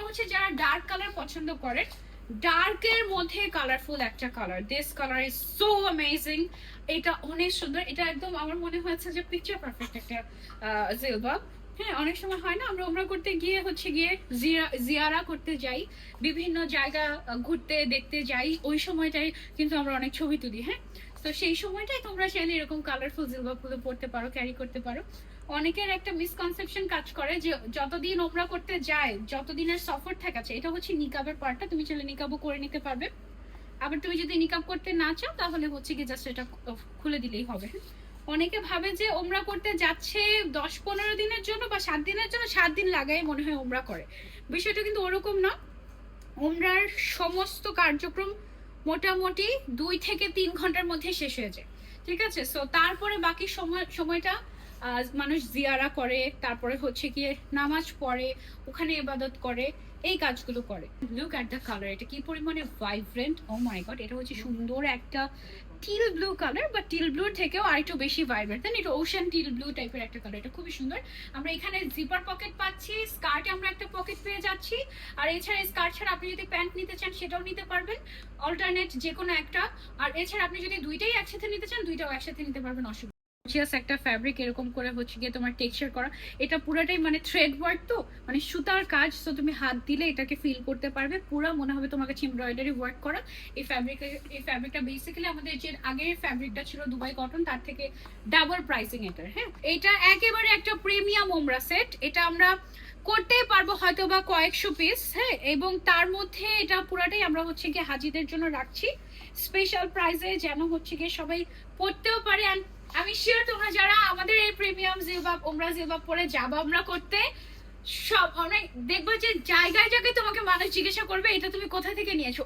এটা হচ্ছে যারা ডার্ক কালার পছন্দ করেন ডার্কের মধ্যে কালারফুল একটা colour this colour is so amazing এটা অনেক সুন্দর। এটা একদম আমার মনে হয়েছে যে পিকচার পারফেক্ট একটা জিলবাব হ্যাঁ অনেক সময় হয় না, আমরা ওমরা করতে গিয়ে হচ্ছে গিয়ে জিয়ারা করতে যাই, বিভিন্ন জায়গা ঘুরতে, দেখতে যাই, ওই সময়টাই কিন্তু আমরা অনেক ছবি তুলি হ্যাঁ? তো সেই সময়টাই তোমরা চাইলে এরকম কালারফুল জিলবাবগুলো পড়তে পারো ক্যারি করতে পারো। অনেকের একটা মিসকনসেপশন কাজ করে যে যতদিন ওমরা করতে যায় যতদিনের সফর থাকাছে এটা হচ্ছে নিকাবের পার্টটা তুমি চাইলে নিকাবও করে নিতে পারবে। আবার তুমি যদি নিকাব করতে না চাও, তাহলে হচ্ছে কি জাস্ট এটা খুলে দিলেই হবে হ্যাঁ? অনেকে ভাবে যে ওমরা করতে যাচ্ছে দশ পনেরো দিনের জন্য বা সাত দিনের জন্য, সাত দিন লাগাই মনে হয় ওমরা করে। বিষয়টা কিন্তু ওরকম না। ওমরার সমস্ত কার্যক্রম মোটামুটি দুই থেকে তিন ঘণ্টার মধ্যে শেষ হয়ে যায়। ঠিক আছে? সো তারপরে বাকি সময়, সময়টা মানুষ জিয়ারা করে, তারপরে হচ্ছে গিয়ে নামাজ পড়ে, ওখানে ইবাদত করে, এই কাজগুলো করে। লুক অ্যাট দ্য কালার এটা কি পরিমাণে ভাইব্রেন্ট ও মাই গড এটা হচ্ছে সুন্দর একটা টিল ব্লু কালার বা টিল ব্লুর থেকেও আরেকটু বেশি ভাইব্রেন্ট দেন এটা ওশান টিল ব্লু টাইপের একটা কালার এটা খুবই সুন্দর। আমরা এখানে জিপার পকেট পাচ্ছি স্কার্টে আমরা একটা পকেট পেয়ে যাচ্ছি। আর এছাড়া স্কার্ট ছাড়া আপনি যদি প্যান্ট নিতে চান, সেটাও নিতে পারবেন। অল্টারনেট যে কোনো একটা। আর এছাড়া আপনি যদি দুইটাই একসাথে নিতে চান, দুইটাও একসাথে নিতে পারবেন, অসুবিধা জাস্ট একটা ফ্যাব্রিক এরকম করে হচ্ছে গিয়ে তোমার টেক্সচার করা। এটা পুরোটাই মানে থ্রেড ওয়ার্ক তো মানে সুতার কাজ তো তুমি হাত দিলে এটাকে ফিল করতে পারবে। পুরো মনে হবে তোমার কাছে এমব্রয়ডারি ওয়ার্ক করা। এই ফ্যাব্রিক এই ফ্যাব্রিকটা বেসিক্যালি আমাদের যে আগের ফ্যাব্রিকটা ছিল দুবাই কটন তার থেকে ডাবল প্রাইসিং এটার হ্যাঁ? এটা একেবারে একটা প্রিমিয়াম ওমরা সেট এটা আমরা করতেই পারব হয়তো বা কয়েকশো পিস হ্যাঁ? এবং তার মধ্যে এটা পুরাটাই আমরা হচ্ছে গিয়ে হাজিদের জন্য রাখছি। স্পেশাল প্রাইজে যেন হচ্ছে গিয়ে সবাই পড়তেও পারে। And আমি শিওর তোমরা যারা আমাদের এই প্রিমিয়াম জিলবাব ওমরা জিলবাব পরে যাব আমরা করতে, সব অনেক দেখব যে জায়গায় জায়গায় তোমাকে মানুষ জিজ্ঞাসা করবে, এটা তুমি কোথা থেকে নিয়েছো?